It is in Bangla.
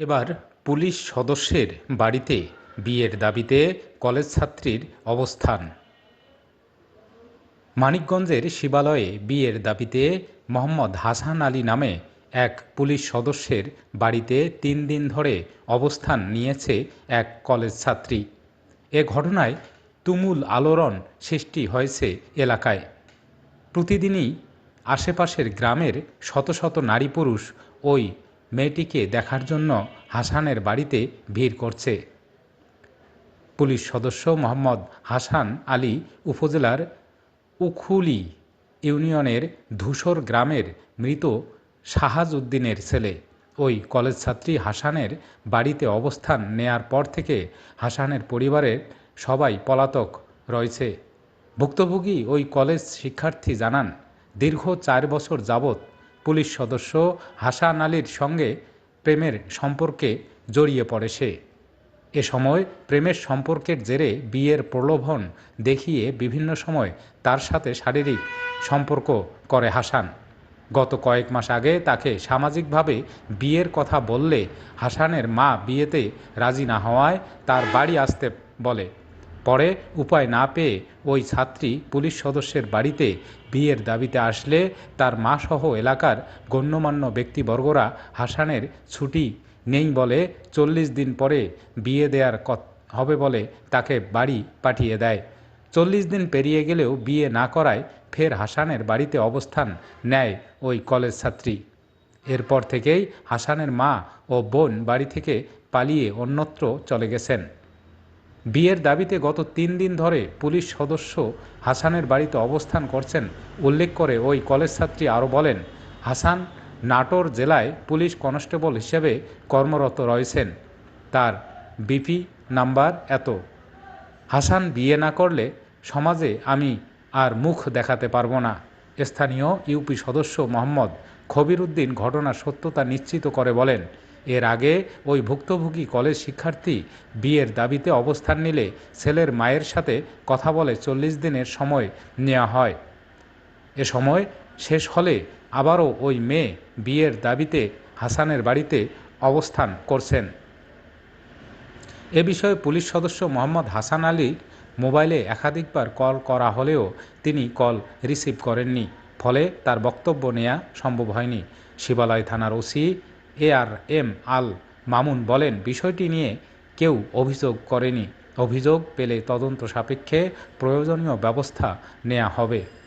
এবার পুলিশ সদস্যের বাড়িতে বিয়ের দাবিতে কলেজ ছাত্রীর অবস্থান। মানিকগঞ্জের শিবালয়ে বিয়ের দাবিতে মোহাম্মদ হাসান আলী নামে এক পুলিশ সদস্যের বাড়িতে তিন দিন ধরে অবস্থান নিয়েছে এক কলেজ ছাত্রী। এ ঘটনায় তুমুল আলোড়ন সৃষ্টি হয়েছে এলাকায়। প্রতিদিনই আশেপাশের গ্রামের শত শত নারী পুরুষ ওই মেয়েটিকে দেখার জন্য হাসানের বাড়িতে ভিড় করছে। পুলিশ সদস্য মোহাম্মদ হাসান আলী উপজেলার উখুলি ইউনিয়নের ধূসর গ্রামের মৃত শাহাজ উদ্দিনের ছেলে। ওই কলেজ ছাত্রী হাসানের বাড়িতে অবস্থান নেয়ার পর থেকে হাসানের পরিবারের সবাই পলাতক রয়েছে। ভুক্তভোগী ওই কলেজ শিক্ষার্থী জানান, দীর্ঘ চার বছর যাবৎ পুলিশ সদস্য হাসান আলীর সঙ্গে প্রেমের সম্পর্কে জড়িয়ে পড়ে সে। এ সময় প্রেমের সম্পর্কের জেরে বিয়ের প্রলোভন দেখিয়ে বিভিন্ন সময় তার সাথে শারীরিক সম্পর্ক করে হাসান। গত কয়েক মাস আগে তাকে সামাজিকভাবে বিয়ের কথা বললে হাসানের মা বিয়েতে রাজি না হওয়ায় তার বাড়ি আসতে বলে। পরে উপায় না পেয়ে ওই ছাত্রী পুলিশ সদস্যের বাড়িতে বিয়ের দাবিতে আসলে তার মা সহ এলাকার গণ্যমান্য ব্যক্তিবর্গরা হাসানের ছুটি নেই বলে চল্লিশ দিন পরে বিয়ে দেওয়ার হবে বলে তাকে বাড়ি পাঠিয়ে দেয়। চল্লিশ দিন পেরিয়ে গেলেও বিয়ে না করায় ফের হাসানের বাড়িতে অবস্থান নেয় ওই কলেজ ছাত্রী। এরপর থেকেই হাসানের মা ও বোন বাড়ি থেকে পালিয়ে অন্যত্র চলে গেছেন। বিয়ের দাবিতে গত তিন দিন ধরে পুলিশ সদস্য হাসানের বাড়িতে অবস্থান করছেন, উল্লেখ করে ওই কলেজ ছাত্রী আরও বলেন, হাসান নাটোর জেলায় পুলিশ কনস্টেবল হিসেবে কর্মরত রয়েছেন। তার বিপি নাম্বার এত। হাসান বিয়ে না করলে সমাজে আমি আর মুখ দেখাতে পারব না। স্থানীয় ইউপি সদস্য মোহাম্মদ খবির উদ্দিন ঘটনার সত্যতা নিশ্চিত করে বলেন এর আগে ওই ভুক্তভোগী কলেজ শিক্ষার্থী বিয়ের দাবিতে অবস্থান নিলে ছেলের মায়ের সাথে কথা বলে চল্লিশ দিনের সময় নেওয়া হয়। এ সময় শেষ হলে আবারও ওই মেয়ে বিয়ের দাবিতে হাসানের বাড়িতে অবস্থান করছেন। এ বিষয়ে পুলিশ সদস্য মোহাম্মদ হাসান আলীর মোবাইলে একাধিকবার কল করা হলেও তিনি কল রিসিভ করেননি। ফলে তার বক্তব্য নেওয়া সম্ভব হয়নি। শিবালয় থানার OC A R M Al Mamun বলেন, বিষয়টি নিয়ে কেউ অভিযোগ করেনি। অভিযোগ পেলে তদন্ত সাপেক্ষে প্রয়োজনীয় ব্যবস্থা নেওয়া হবে।